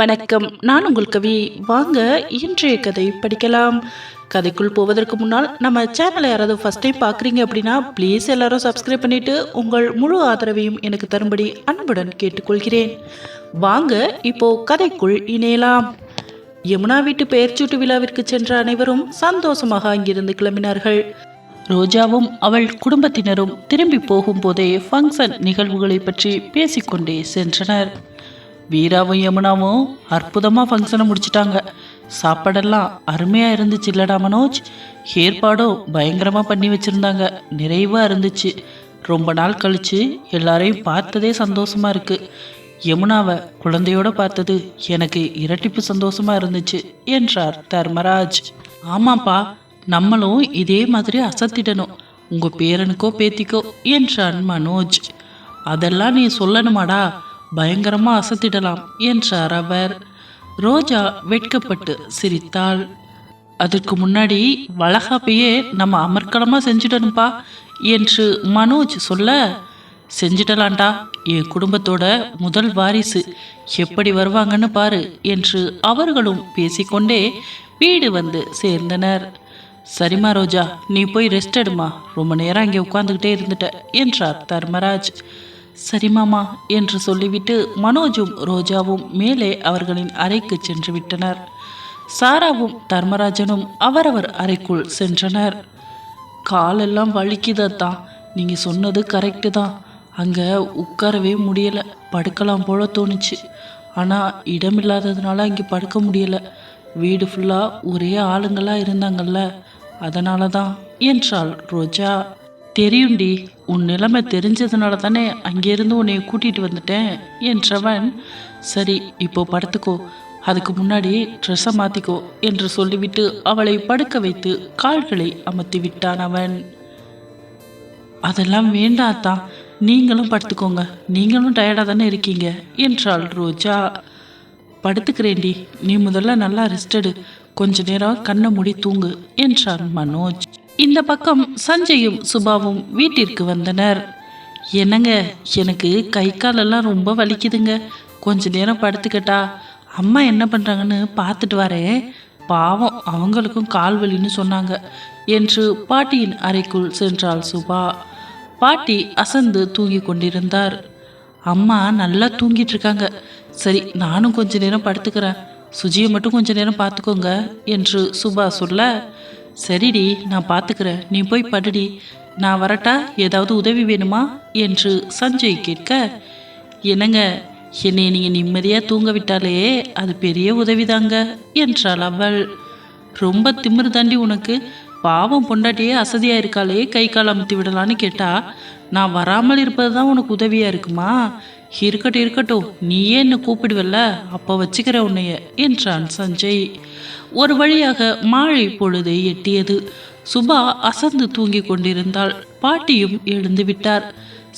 வணக்கம். நான் உங்கள் கவி. வாங்க இன்றைய கதை படிக்கலாம். கதைக்குள் போவதற்கு முன்னால் நம்ம சேனலை யாராவது ஃபஸ்ட் டைம் பார்க்குறீங்க அப்படின்னா ப்ளீஸ் எல்லாரும் சப்ஸ்கிரைப் பண்ணிவிட்டு உங்கள் முழு ஆதரவையும் எனக்கு தரும்படி அன்புடன் கேட்டுக்கொள்கிறேன். வாங்க இப்போ கதைக்குள் இணையலாம். யமுனா வீட்டு பெயர்ச்சூட்டு விழாவிற்கு சென்ற அனைவரும் சந்தோஷமாக அங்கிருந்து கிளம்பினார்கள். ரோஜாவும் அவள் குடும்பத்தினரும் திரும்பி போகும்போதே ஃபங்க்ஷன் நிகழ்வுகளை பற்றி பேசிக்கொண்டே சென்றனர். வீராவும் யமுனாவும் அற்புதமாக ஃபங்க்ஷனை முடிச்சிட்டாங்க. சாப்பாடெல்லாம் அருமையாக இருந்துச்சு இல்லடா மனோஜ்? ஏற்பாடும் பயங்கரமாக பண்ணி வச்சுருந்தாங்க. நிறைவாக இருந்துச்சு. ரொம்ப நாள் கழித்து எல்லாரையும் பார்த்ததே சந்தோஷமாக இருக்குது யமுனாவை குழந்தையோட பார்த்தது எனக்கு இரட்டிப்பு சந்தோஷமாக இருந்துச்சு என்றார் தர்மராஜ். ஆமாப்பா நம்மளும் இதே மாதிரி அசத்திடணும். உங்கள் பேரனுக்கோ பேத்திக்கோ என்றான் மனோஜ். அதெல்லாம் நீ சொல்லணுமாடா? பயங்கரமாக அசத்திடலாம் என்றார் அவர். ரோஜா வெட்கப்பட்டு சிரித்தாள். அதற்கு முன்னாடி வளகாப்பையே நம்ம அமர்க்கலமாக செஞ்சிடணும்ப்பா என்று மனோஜ் சொல்ல. செஞ்சிடலாண்டா என் குடும்பத்தோட முதல் வாரிசு. எப்படி வருவாங்கன்னு பாரு என்று அவர்களும் பேசிக்கொண்டே வீடு வந்து சேர்ந்தனர். சரிம்மா ரோஜா நீ போய் ரெஸ்ட் எடுமா ரொம்ப நேரம் அங்கே உட்காந்துக்கிட்டே இருந்துட்ட என்றார் தர்மராஜ். சரி மாமா என்று சொல்லிவிட்டு மனோஜும் ரோஜாவும் மேலே அவர்களின் அறைக்கு சென்று விட்டனர். சாராவும் தர்மராஜனும் அவரவர் அறைக்குள் சென்றனர். காலெல்லாம் வலிக்குதத்தான் நீங்கள் சொன்னது கரெக்டு தான். அங்கே உட்காரவே முடியலை. படுக்கலாம் போல தோணுச்சு. ஆனால் இடம் இல்லாததுனால இங்கே படுக்க முடியலை. வீடு ஃபுல்லாக ஒரே ஆளுங்களாக இருந்தாங்கல்ல. அதனால தான் என்றாள் ரோஜா. தெரியும்டி உன் நிலைமை தெரிஞ்சதுனால தானே அங்கேருந்து உன்னை கூட்டிகிட்டு வந்துட்டேன் என்றவன் சரி இப்போ படுத்துக்கோ. அதுக்கு முன்னாடி ட்ரெஸ்ஸை மாற்றிக்கோ என்று சொல்லிவிட்டு அவளை படுக்க வைத்து கால்களை அமர்த்தி விட்டான் அவன். அதெல்லாம் வேண்டாத்தான் நீங்களும் படுத்துக்கோங்க. நீங்களும் டயர்டாக தானே இருக்கீங்க என்றாள் ரோஜா. படுத்துக்கிறேன்டி. நீ முதல்ல நல்லா ரெஸ்ட் எடு. கொஞ்ச நேரம் கண்ணை மூடி தூங்கு என்றான் மனோஜ். இந்த பக்கம் சஞ்சயும் சுபாவும் வீட்டிற்கு வந்தனர். என்னங்க எனக்கு கை காலெல்லாம் ரொம்ப வலிக்குதுங்க. கொஞ்ச நேரம் படுத்துக்கிட்டா. அம்மா என்ன பண்ணுறாங்கன்னு பார்த்துட்டு வரேன். பாவம் அவங்களுக்கும் கால் வலின்னு சொன்னாங்க என்று பாட்டியின் அறைக்குள் சென்றாள் சுபா. பாட்டி அசந்து தூங்கி கொண்டிருந்தார். அம்மா நல்லா தூங்கிட்டு இருக்காங்க. சரி நானும் கொஞ்ச நேரம் படுத்துக்கிறேன். சுஜியை மட்டும் கொஞ்ச நேரம் பார்த்துக்கோங்க என்று சுபா சொல்ல சரிடி நான் பார்த்துக்கிறேன் நீ போய் படுடி. நான் வரட்டா? ஏதாவது உதவி வேணுமா? என்று சஞ்சய் கேட்க என்னங்க? என்னை நீங்கள் நிம்மதியாக தூங்க விட்டாலே அது பெரிய உதவிதாங்க என்றாள் அவள். ரொம்ப திமிரு தாண்டி உனக்கு. பாவம் பொண்டாட்டியே அசதியாக இருக்காளே கை கால் அமுத்தி விடலான்னு கேட்டா நான் வராமல் இருப்பது தான் உனக்கு உதவியாக இருக்குமா? இருக்கட்டும் இருக்கட்டும். நீயே என்னை கூப்பிடுவல்ல. அப்போ வச்சுக்கிற உன்னைய என்றான் சஞ்சய். ஒரு வழியாக மாழை பொழுது எட்டியது. சுபா அசந்து தூங்கிக் கொண்டிருந்தாள். பாட்டியும் எழுந்து விட்டார்.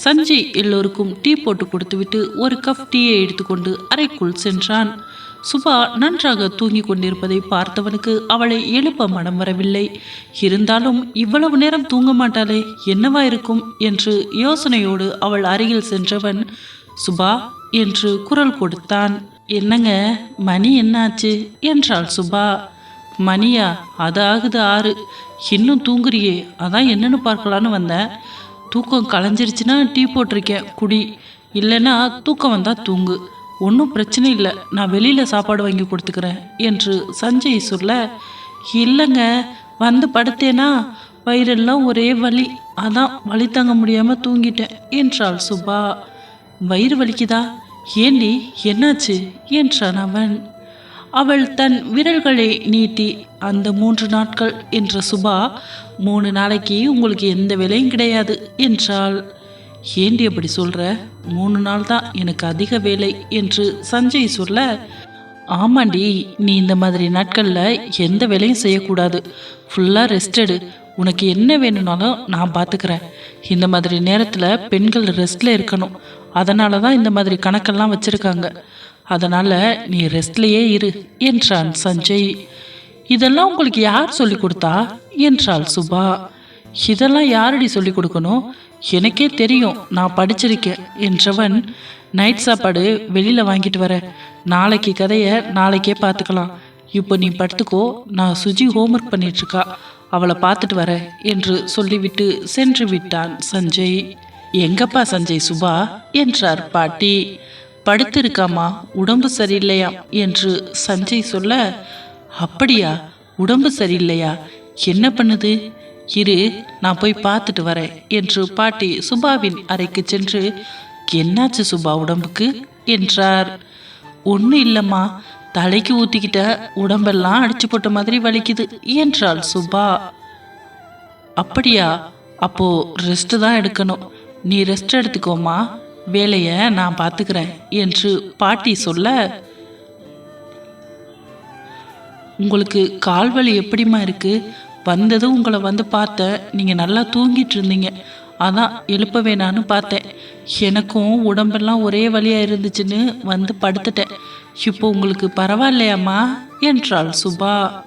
சஞ்சய் எல்லோருக்கும் டீ போட்டு கொடுத்துவிட்டு ஒரு கப் டீயை எடுத்துக்கொண்டு அறைக்குள் சென்றான். சுபா நன்றாக தூங்கிக் கொண்டிருப்பதை பார்த்தவனுக்கு அவளை எழுப்ப மனம் வரவில்லை. இருந்தாலும் இவ்வளவு நேரம் தூங்க மாட்டாளே என்னவா இருக்கும் என்று யோசனையோடு அவள் அருகில் சென்றவன் சுபா என்று குரல் கொடுத்தான். என்னங்க? மணி என்னாச்சு? என்றாள் சுபா. மணியா அது ஆகுது ஆறு. இன்னும் தூங்குறியே. அதான் என்னன்னு பார்க்கலான்னு வந்தேன். தூக்கம் களைஞ்சிருச்சுன்னா டீ போட்டிருக்கேன். குடி. இல்லைன்னா தூக்கம் வந்தால் தூங்கு. ஒன்றும் பிரச்சனை இல்லை. நான் வெளியில் சாப்பாடு வாங்கி கொடுத்துக்கிறேன் என்று சஞ்சய் சொல்ல இல்லைங்க. வந்து படுத்தேனா? வயிறெல்லாம் ஒரே வலி. அதான் வலி தாங்க முடியாமல் தூங்கிட்டேன். என்றாள் சுபா. வயிறு வலிக்குதா? ஏண்டி என்னாச்சு? என்றான் அவன். அவள் தன் விரல்களை நீட்டி அந்த மூன்று நாட்கள் என்ற சுபா மூணு நாளைக்கு உங்களுக்கு எந்த வேலையும் கிடையாது என்றாள். ஏண்டி அப்படி சொல்ற? மூணு நாள் தான் எனக்கு அதிக வேலை என்று சஞ்சய் சொல்ல ஆமாண்டி நீ இந்த மாதிரி நாட்களில் எந்த வேலையும் செய்யக்கூடாது. ஃபுல்லாக ரெஸ்டடு உனக்கு என்ன வேணும்னாலும் நான் பார்த்துக்கிறேன் இந்த மாதிரி நேரத்தில் பெண்கள் ரெஸ்ட்டில் இருக்கணும். அதனால தான் இந்த மாதிரி கணக்கெல்லாம் வச்சுருக்காங்க. அதனால் நீ ரெஸ்ட்லேயே இரு என்றான் சஞ்சய். இதெல்லாம் உங்களுக்கு யார் சொல்லி கொடுத்தா? என்றாள் சுபா. இதெல்லாம் யாரடி சொல்லி கொடுக்கணும்? எனக்கே தெரியும் நான் படிச்சிருக்கேன் என்றவன் நைட் சாப்பாடு வெளியில் வாங்கிட்டு வரேன் நாளைக்கு கதையை நாளைக்கே பார்த்துக்கலாம். இப்போ நீ படுத்துக்கோ நான் சுஜி ஹோம்ஒர்க் பண்ணிட்டு அவளை பார்த்துட்டு வரேன் என்று சொல்லிவிட்டு சென்று விட்டான் சஞ்சய். எங்கப்பா சஞ்சய் சுபா? என்றார் பாட்டி. படுத்திருக்காமா? உடம்பு சரியில்லையா? என்று சஞ்சய் சொல்ல அப்படியா உடம்பு சரியில்லையா? என்ன பண்ணுது? இரு நான் போய் பார்த்துட்டு வரேன் என்று பாட்டி சுபாவின் அறைக்கு சென்று என்னாச்சு சுபா உடம்புக்கு? என்றார். ஒன்றும் இல்லைம்மா. தலைக்கு ஊற்றிக்கிட்ட உடம்பெல்லாம் அடிச்சு போட்ட மாதிரி வலிக்குது என்றாள் சுபா. அப்படியா? அப்போ ரெஸ்ட் தான் எடுக்கணும். நீ ரெஸ்ட் எடுத்துக்கோமா வேலையை நான் பார்த்துக்கிறேன் என்று பாட்டி சொல்ல உங்களுக்கு கால் வலி எப்படிம்மா இருக்கு? வந்ததும் உங்களை வந்து பார்த்தேன் நீங்கள் நல்லா தூங்கிட்டு இருந்தீங்க. அதான் எழுப்ப வேணான்னு பார்த்தேன். எனக்கும் உடம்பெல்லாம் ஒரே வழியாக இருந்துச்சுன்னு வந்து படுத்துட்டேன். இப்போ உங்களுக்கு பரவாயில்லையாம்மா? என்றாள் சுபா.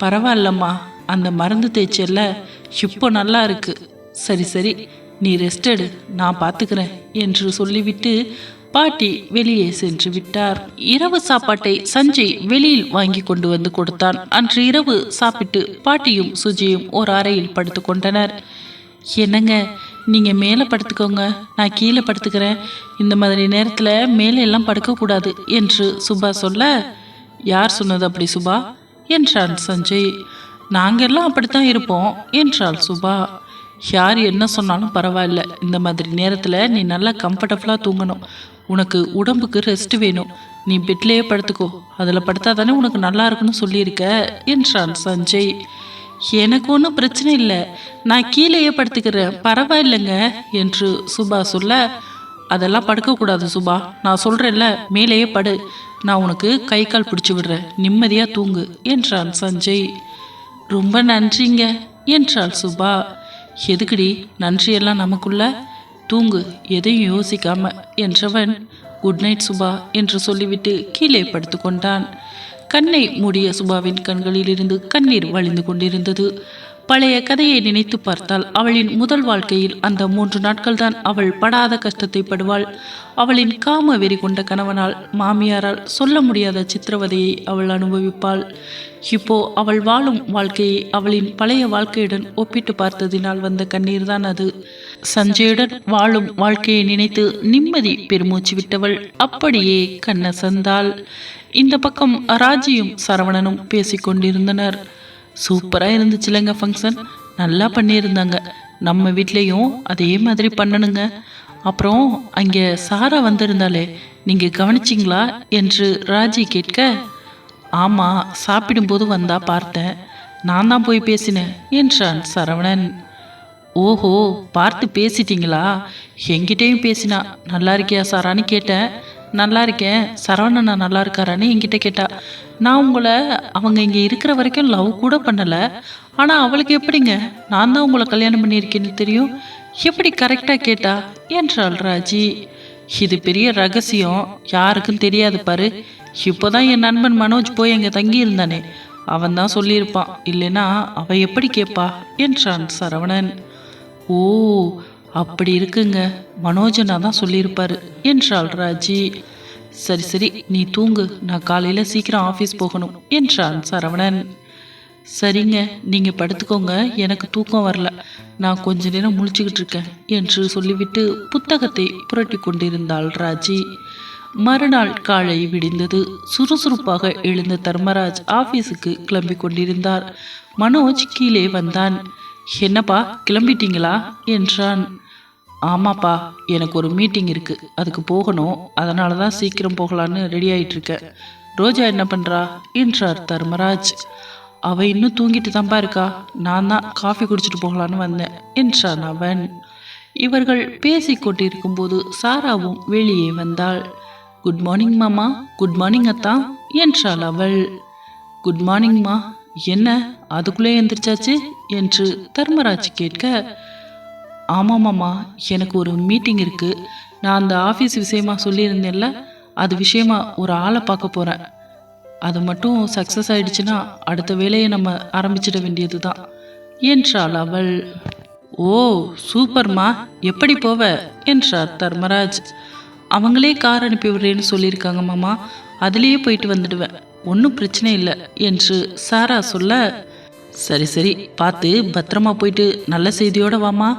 பரவாயில்லம்மா. அந்த மருந்து தேய்ச்சல்ல இப்போ நல்லா இருக்கு. சரி சரி. நீ ரெஸ்ட் எடு நான் பார்த்துக்கிறேன் என்று சொல்லிவிட்டு பாட்டி வெளியே சென்று விட்டார். இரவு சாப்பாட்டை சஞ்சய் வெளியில் வாங்கி கொண்டு வந்து கொடுத்தான். அன்று இரவு சாப்பிட்டு பாட்டியும் சுஜியும் ஒரு அறையில் படுத்து கொண்டனர். என்னங்க நீங்கள் மேலே படுத்துக்கோங்க நான் கீழே படுத்துக்கிறேன். இந்த மாதிரி நேரத்தில் மேலே எல்லாம் படுக்கக்கூடாது என்று சுபா சொல்ல யார் சொன்னது அப்படி சுபா? என்றான் சஞ்சய். நாங்கள் எல்லாம் அப்படித்தான் இருப்போம் என்றாள் சுபா. யார் என்ன சொன்னாலும் பரவாயில்ல. இந்த மாதிரி நேரத்தில் நீ நல்லா கம்ஃபர்டபுளாக தூங்கணும். உனக்கு உடம்புக்கு ரெஸ்ட் வேணும். நீ பெட்லேயே படுத்துக்கோ. அதில் படுத்தா தானே உனக்கு நல்லா இருக்குன்னு சொல்லியிருக்க என்றான் சஞ்சய். எனக்கு ஒன்றும் பிரச்சனை இல்லை. நான் கீழேயே படுத்துக்கிறேன். பரவாயில்லைங்க என்று சுபா சொல்ல அதெல்லாம் படுக்கக்கூடாது சுபா. நான் சொல்கிறேன்ல மேலேயே படு. நான் உனக்கு கை கால் பிடிச்சி விடுறேன். நிம்மதியாக தூங்கு என்றான் சஞ்சய். ரொம்ப நன்றிங்க என்றாள் சுபா. எதுக்குடி நன்றியெல்லாம் நமக்குள்ள? தூங்கு எதையும் யோசிக்காம என்றவன் குட் நைட் சுபா என்று சொல்லிவிட்டு கீழே படுத்துக்கொண்டான். கண்ணை மூடிய சுபாவின் கண்களிலிருந்து கண்ணீர் வழிந்து கொண்டிருந்தது. பழைய கதையை நினைத்து பார்த்தால் அவளின் முதல் வாழ்க்கையில் அந்த மூன்று நாட்கள்தான் அவள் படாத கஷ்டத்தை படுவாள். அவளின் காம வெறி கொண்ட கணவனால் மாமியாரால் சொல்ல முடியாத சித்திரவதையை அவள் அனுபவிப்பாள். இப்போ அவள் வாழும் வாழ்க்கையை அவளின் பழைய வாழ்க்கையுடன் ஒப்பிட்டு பார்த்ததினால் வந்த கண்ணீர்தான் அது. சஞ்சயுடன் வாழும் வாழ்க்கையை நினைத்து நிம்மதி பெருமூச்சு விட்டவள் அப்படியே கண்ணசந்தாள். இந்த பக்கம் ராஜியும் சரவணனும் பேசிக்கொண்டிருந்தனர். சூப்பராக இருந்துச்சுலங்க ஃபங்க்ஷன் நல்லா பண்ணியிருந்தாங்க. நம்ம வீட்லேயும் அதே மாதிரி பண்ணணுங்க. அப்புறம் அங்கே சாரா வந்திருந்தாலே நீங்கள் கவனிச்சிங்களா என்று ராஜி கேட்க ஆமாம் சாப்பிடும்போது வந்தா பார்த்தேன். நான் தான் போய் பேசினேன் என்றான் சரவணன். ஓஹோ பார்த்து பேசிட்டீங்களா? எங்கிட்டேயும் பேசினா நல்லா இருக்கியா சாரான்னு கேட்டேன். நல்லா இருக்கேன். சரவணண்ணா நல்லா இருக்காரான்னு என்கிட்ட கேட்டா நான் உங்களை அவங்க இங்கே இருக்கிற வரைக்கும் லவ் கூட பண்ணலை. ஆனால் அவளுக்கு எப்படிங்க? நான் தான் உங்களை கல்யாணம் பண்ணியிருக்கேன்னு தெரியும். எப்படி கரெக்டாக கேட்டா? என்றாள் ராஜி. இது பெரிய ரகசியம். யாருக்கும் தெரியாது பாரு. இப்போதான் என் நண்பன் மனோஜ் போய் அங்கே தங்கி இருந்தானே அவன் தான் சொல்லியிருப்பான். இல்லைன்னா அவ எப்படி கேட்பா என்றான் சரவணன். ஓ அப்படி இருக்குங்க. மனோஜனா தான் சொல்லியிருப்பாரு. என்றாள் ராஜி. சரி சரி. நீ தூங்கு. நான் காலையில் சீக்கிரம் ஆஃபீஸ் போகணும். என்றான் சரவணன். சரிங்க. நீங்கள் படுத்துக்கோங்க. எனக்கு தூக்கம் வரல. நான் கொஞ்ச நேரம் முழிச்சுக்கிட்டு இருக்கேன். என்று சொல்லிவிட்டு புத்தகத்தை புரட்டி கொண்டிருந்தாள் ராஜி. மறுநாள் காலை விடிந்தது. சுறுசுறுப்பாக எழுந்த தர்மராஜ் ஆபீஸுக்கு கிளம்பி கொண்டிருந்தார். மனோஜ் கீழே வந்தான். என்னப்பா கிளம்பிட்டீங்களா? என்றான். ஆமாப்பா எனக்கு ஒரு மீட்டிங் இருக்கு. அதுக்கு போகணும். அதனால தான் சீக்கிரம் போகலான்னு ரெடி ஆயிட்டு இருக்கேன் ரோஜா என்ன பண்றா? என்றார் தர்மராஜ். அவ இன்னும் தூங்கிட்டு தான்ப்பா இருக்கா? நான் தான் காஃபி குடிச்சிட்டு போகலான்னு வந்தேன் என்றான் அவன். இவர்கள் பேசிக் கொண்டிருக்கும்போது சாராவும் வெளியே வந்தாள். குட் மார்னிங் மாமா குட் மார்னிங் அத்தா என்றாள் அவள். குட் மார்னிங்மா என்ன அதுக்குள்ளே எந்திரிச்சாச்சு? என்று தர்மராஜ் கேட்க ஆமாமாம்மா எனக்கு ஒரு மீட்டிங் இருக்கு. நான் அந்த ஆஃபீஸ் விஷயமா சொல்லியிருந்தேன்ல அது விஷயமா ஒரு ஆளை பார்க்க போகிறேன் அது மட்டும் சக்ஸஸ் ஆயிடுச்சுன்னா அடுத்த வேலையை நம்ம ஆரம்பிச்சிட வேண்டியது தான் என்றாள் அவள். ஓ சூப்பர்மா எப்படி போவ? என்றார் தர்மராஜ். அவங்களே கார் அனுப்பி விடுறேன்னு சொல்லியிருக்காங்க மாமா. அதுலேயே போயிட்டு வந்துடுவேன். ஒன்றும் பிரச்சனை இல்லை என்று சாரா சொல்ல சரி சரி பார்த்து பத்திரமா போயிட்டு நல்ல செய்தியோட வாமா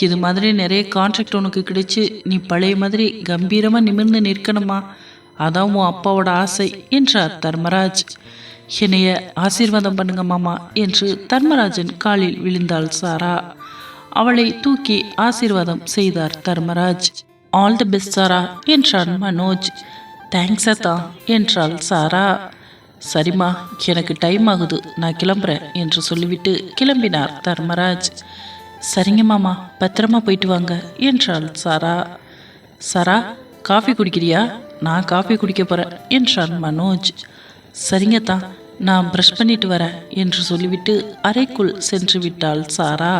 இது மாதிரி நிறைய கான்ட்ராக்ட் உனக்கு கிடைச்சி நீ பழைய மாதிரி கம்பீரமாக நிமிர்ந்து நிற்கணுமா அதான் உன் அப்பாவோட ஆசை என்றார் தர்மராஜ். என்னைய ஆசீர்வாதம் பண்ணுங்க மாமா என்று தர்மராஜன் காலில் விழுந்தாள் சாரா. அவளை தூக்கி ஆசீர்வாதம் செய்தார் Dharmaraj. All the best Sara என்றான் மனோஜ். தேங்க்ஸ் அத்தா என்றாள் சாரா. சரிம்மா எனக்கு டைம் ஆகுது நான் கிளம்புறேன் என்று சொல்லிவிட்டு கிளம்பினார் தர்மராஜ். சரிங்க மாமா பத்திரமா போயிட்டு வாங்க என்றாள் சாரா. சாரா காஃபி குடிக்கிறியா? நான் காஃபி குடிக்க போகிறேன் என்றான் மனோஜ். சரிங்க தான் நான் ப்ரஷ் பண்ணிட்டு வரேன் என்று சொல்லிவிட்டு அறைக்குள் சென்று விட்டாள் சாரா.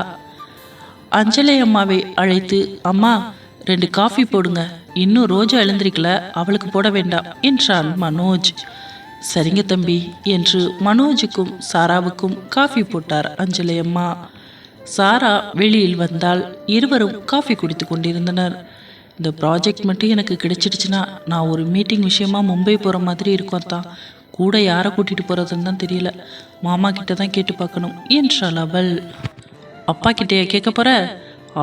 அஞ்சலை அம்மாவை அழைத்து அம்மா ரெண்டு காஃபி போடுங்க இன்னும் ரோஜா எழுந்திருக்கல அவளுக்கு போட வேண்டாம் என்றான் மனோஜ். சரிங்க தம்பி என்று மனோஜுக்கும் சாராவுக்கும் காஃபி போட்டார் அஞ்சலி அம்மா. சாரா வெளியில் வந்தால் இருவரும் காஃபி குடித்து கொண்டிருந்தனர். இந்த ப்ராஜெக்ட் மட்டும் எனக்கு கிடைச்சிடுச்சுன்னா நான் ஒரு மீட்டிங் விஷயமா மும்பை போகிற மாதிரி இருக்கும் தான் கூட யாரை கூட்டிகிட்டு போகிறதுன்னு தான் தெரியல. மாமா கிட்ட தான் கேட்டு பார்க்கணும் என்றாள் அவள். அப்பா கிட்டேயா கேட்க போகிற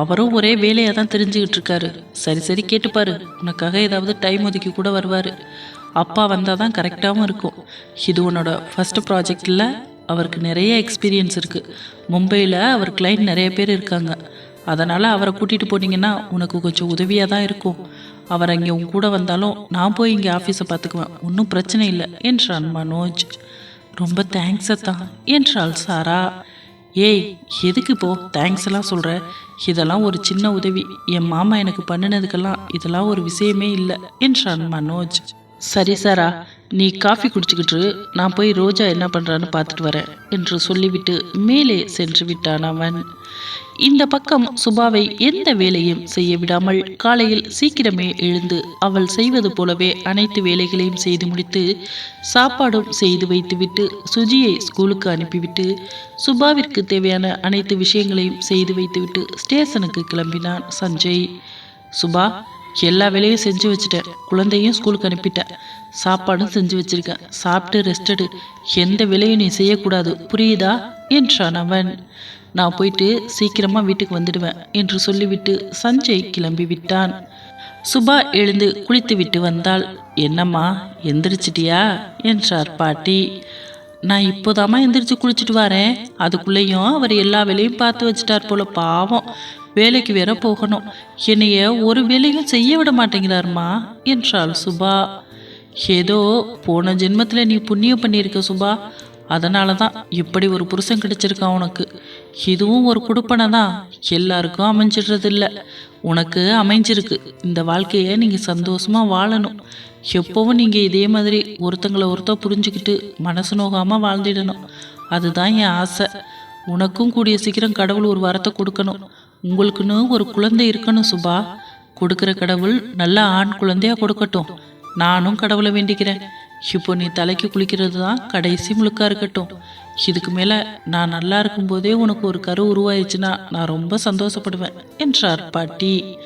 அவரும் ஒரே வேலையாக தான் தெரிஞ்சுக்கிட்டு இருக்காரு. சரி சரி கேட்டுப்பாரு. உனக்காக ஏதாவது டைம் ஒதுக்கி கூட வருவார். அப்பா வந்தால் தான் கரெக்டாகவும் இருக்கும். இது உன்னோட ஃபஸ்ட்டு ப்ராஜெக்டில் அவருக்கு நிறைய எக்ஸ்பீரியன்ஸ் இருக்குது மும்பையில் அவர் கிளைண்ட் நிறைய பேர் இருக்காங்க. அதனால் அவரை கூட்டிகிட்டு போனீங்கன்னா உனக்கு கொஞ்சம் உதவியாக தான் இருக்கும். அவர் அங்கே உன் கூட வந்தாலும் நான் போய் இங்கே ஆஃபீஸை பார்த்துக்குவேன். ஒன்றும் பிரச்சனை இல்லை என்றான் மனோஜ். ரொம்ப தேங்க்ஸ் தான் என்றாள் சாரா. ஏய் எதுக்கு போ தேங்க்ஸ் எல்லாம் சொல்கிற இதெல்லாம் ஒரு சின்ன உதவி. என் மாமா எனக்கு பண்ணினதுக்கெல்லாம் இதெல்லாம் ஒரு விஷயமே இல்லை என்றான் மனோஜ். சரி சாரா நீ காஃபி குடிச்சுக்கிட்டு நான் போய் ரோஜா என்ன பண்ணுறான்னு பார்த்துட்டு வரேன் என்று சொல்லிவிட்டு மேலே சென்று விட்டான் அவன். இந்த பக்கம் சுபாவை எந்த வேலையும் செய்ய விடாமல் காலையில் சீக்கிரமே எழுந்து அவள் செய்வது போலவே அனைத்து வேலைகளையும் செய்து முடித்து சாப்பாடும் செய்து வைத்துவிட்டு சுஜியை ஸ்கூலுக்கு அனுப்பிவிட்டு சுபாவிற்கு தேவையான அனைத்து விஷயங்களையும் செய்து வைத்துவிட்டு ஸ்டேஷனுக்கு கிளம்பினான் சஞ்சய். சுபா எல்லா வேலையும் செஞ்சு வச்சுட்டேன். குழந்தையும் ஸ்கூலுக்கு அனுப்பிட்டேன் சாப்பாடும் செஞ்சு வச்சிருக்கேன் சாப்பிட்டு ரெஸ்ட் எடு எந்த வேலையும் நீ செய்யக்கூடாது. புரியுதா? என்றான் அவன். நான் போயிட்டு சீக்கிரமா வீட்டுக்கு வந்துடுவேன் என்று சொல்லிவிட்டு சஞ்சய் கிளம்பி விட்டான். சுபா எழுந்து குளித்து விட்டு வந்தாள். என்னம்மா எந்திரிச்சிட்டியா? என்றார் பாட்டி. நான் இப்போதாம்மா எந்திரிச்சு குளிச்சுட்டு வரேன். அதுக்குள்ளேயும் அவர் எல்லா வேலையும் பார்த்து வச்சிட்டார் போல பாவம். வேலைக்கு வேற போகணும். என்னைய ஒரு வேலையும் செய்ய விட மாட்டேங்கிறாருமா? என்றாள் சுபா. ஏதோ போன ஜென்மத்தில் நீ புண்ணியம் பண்ணியிருக்க சுபா. அதனால தான் இப்படி ஒரு புருஷன் கிடைச்சிருக்கான் உனக்கு. இதுவும் ஒரு குடுப்பனை தான் எல்லாருக்கும் அமைஞ்சிடுறது இல்லை உனக்கு அமைஞ்சிருக்கு. இந்த வாழ்க்கையை நீங்கள் சந்தோஷமாக வாழணும். எப்போவும் நீங்கள் இதே மாதிரி ஒருத்தங்களை ஒருத்தர் புரிஞ்சுக்கிட்டு மனசு நோகாமல் வாழ்ந்திடணும். அதுதான் என் ஆசை. உனக்கும் கூடிய சீக்கிரம் கடவுள் ஒரு வரத்தை கொடுக்கணும். உங்களுக்குன்னு ஒரு குழந்தை இருக்கணும் சுபா கொடுக்குற கடவுள் நல்ல ஆண் குழந்தையா கொடுக்கட்டும். நானும் கடவுளை வேண்டிக்கிறேன். இப்போ நீ தலைக்கு குளிக்கிறது தான் கடைசி முழுக்கா இருக்கட்டும். இதுக்கு மேலே நான் நல்லா இருக்கும்போதே உனக்கு ஒரு கரு உருவாயிடுச்சுன்னா நான் ரொம்ப சந்தோஷப்படுவேன் என்றார் பாட்டி.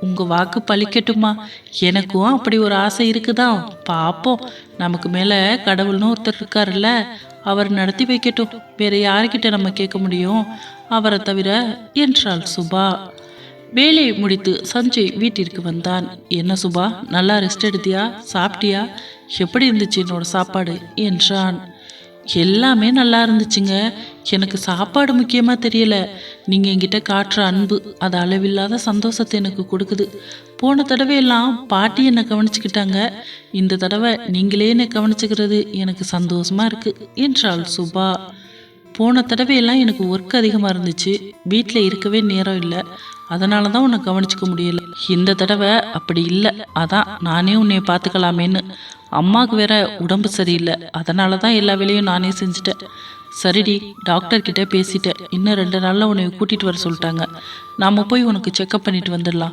உங்க வாக்கு பழிக்கட்டுமா? எனக்கும் அப்படி ஒரு ஆசை இருக்குதா? பாப்போம். நமக்கு மேல கடவுள்னு ஒருத்தர் இருக்காருல்ல அவர் நடத்தி வைக்கட்டும். வேற யாருக்கிட்ட நம்ம கேட்க முடியும்? அவரை தவிர என்றாள் சுபா. வேலையை முடித்து சஞ்சய் வீட்டிற்கு வந்தான். என்ன சுபா நல்லா ரெஸ்ட் எடுத்தியா? சாப்பிட்டியா? எப்படி இருந்துச்சு என்னோட சாப்பாடு? என்றான். எல்லாமே நல்லா இருந்துச்சுங்க. எனக்கு சாப்பாடு முக்கியமாக தெரியல. நீங்கள் என்கிட்ட காட்டுற அன்பு அது அளவில்லாத சந்தோஷத்தை எனக்கு கொடுக்குது. போன தடவை எல்லாம் பாட்டி என்னை கவனிச்சுக்கிட்டாங்க. இந்த தடவை நீங்களே என்னை கவனிச்சுக்கிறது எனக்கு சந்தோஷமாக இருக்குது என்றாள் சுபா. போன தடவையெல்லாம் எனக்கு ஒர்க் அதிகமாக இருந்துச்சு. வீட்டில் இருக்கவே நேரம் இல்லை. அதனால தான் உன்னை கவனிச்சுக்க முடியல. இந்த தடவை அப்படி இல்லை. அதான் நானே உன்னை பார்த்துக்கலாமேன்னு. அம்மாவுக்கு வேற உடம்பு சரியில்லை. அதனால தான் எல்லா வேலையும் நானே செஞ்சுட்டேன். சரிடி டாக்டர் கிட்ட பேசிட்டேன். இன்னும் ரெண்டு நாளில் உன்னை கூட்டிகிட்டு வர சொல்லிட்டாங்க. நாம் போய் உனக்கு செக்கப் பண்ணிட்டு வந்துடலாம்.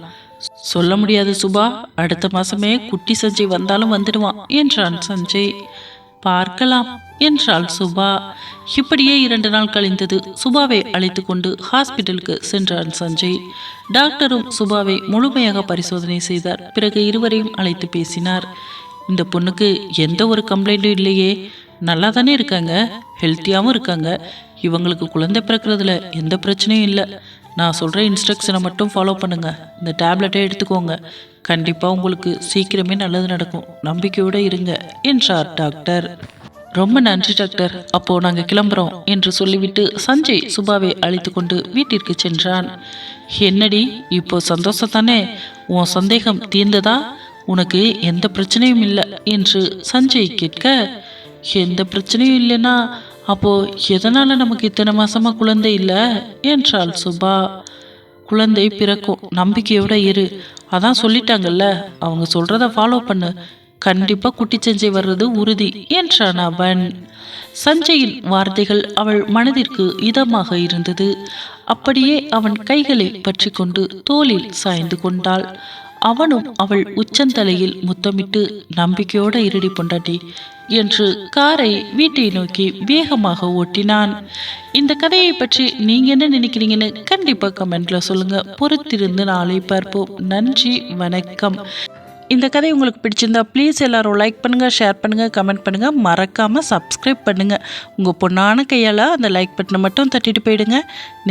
சொல்ல முடியாது சுபா. அடுத்த மாதமே குட்டி சஞ்சய் வந்தாலும் வந்துடுவான் என்றான் சஞ்சய். பார்க்கலாம் என்றாள் சுபா. இப்படியே இரண்டு நாள் கழிந்தது சுபாவை அழைத்து கொண்டு ஹாஸ்பிட்டலுக்கு சென்றான் சஞ்சய். டாக்டரும் சுபாவை முழுமையாக பரிசோதனை செய்தார் பிறகு இருவரையும் அழைத்து பேசினார். இந்த பொண்ணுக்கு எந்த ஒரு கம்ப்ளைண்ட்டும் இல்லையே நல்லா தானே இருக்காங்க ஹெல்த்தியாகவும் இருக்காங்க. இவங்களுக்கு குழந்தை பிறக்கிறதுல எந்த பிரச்சனையும் இல்லை. நான் சொல்கிற இன்ஸ்ட்ரக்ஷனை மட்டும் ஃபாலோ பண்ணுங்கள் இந்த டேப்லெட்டை எடுத்துக்கோங்க. கண்டிப்பாக உங்களுக்கு சீக்கிரமே நல்லது நடக்கும். நம்பிக்கையோடு இருங்க என்றார் டாக்டர். ரொம்ப நன்றி டாக்டர். அப்போ நாங்கள் கிளம்புறோம் என்று சொல்லிவிட்டு சஞ்சய் சுபாவை அழைத்து கொண்டு வீட்டிற்கு சென்றான். என்னடி இப்போ சந்தோஷம் தானே உன் சந்தேகம் தீர்ந்ததா? உனக்கு எந்த பிரச்சனையும் இல்லை என்று சஞ்சய் கேட்க எந்த பிரச்சனையும் இல்லைன்னா அப்போ எதனால நமக்கு இத்தனை மாசமா குழந்தை இல்லை? என்றாள் சுபா. குழந்தை பிறக்கும். நம்பிக்கையோட இரு. அதான் சொல்லிட்டாங்கல்ல. அவங்க சொல்றத ஃபாலோ பண்ணு. கண்டிப்பா குட்டி சஞ்சய் வர்றது உறுதி என்றான் அவன். சஞ்சயின் வார்த்தைகள் அவள் மனதிற்கு இதமாக இருந்தது. அப்படியே அவன் கைகளை பற்றி கொண்டு தோளில் சாய்ந்து கொண்டாள். அவனும் அவள் உச்சந்தலையில் முத்தமிட்டு நம்பிக்கையோட இருடி பொண்டாட்டி. என்று காரை வீட்டை நோக்கி வேகமாக ஓட்டினான். இந்த கதையை பற்றி நீங்க என்ன நினைக்கிறீங்கன்னு கண்டிப்பா கமெண்ட்ல சொல்லுங்க. பொறுத்திருந்து நாளை பார்ப்போம். நன்றி வணக்கம். இந்த கதை உங்களுக்கு பிடிச்சிருந்தா ப்ளீஸ் எல்லாரும் லைக் பண்ணுங்கள் ஷேர் பண்ணுங்கள் கமெண்ட் பண்ணுங்கள் மறக்காமல் சப்ஸ்கிரைப் பண்ணுங்கள் உங்கள் பொண்ணான கையால் அந்த லைக் பட்டனை மட்டும் தட்டிட்டு போயிடுங்க.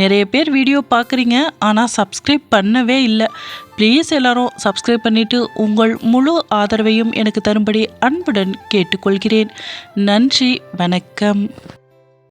நிறைய பேர் வீடியோ பார்க்குறீங்க ஆனால் சப்ஸ்கிரைப் பண்ணவே இல்லை. ப்ளீஸ் எல்லாரும் சப்ஸ்கிரைப் பண்ணிவிட்டு உங்கள் முழு ஆதரவையும் எனக்கு தரும்படி அன்புடன் கேட்டுக்கொள்கிறேன். நன்றி வணக்கம்.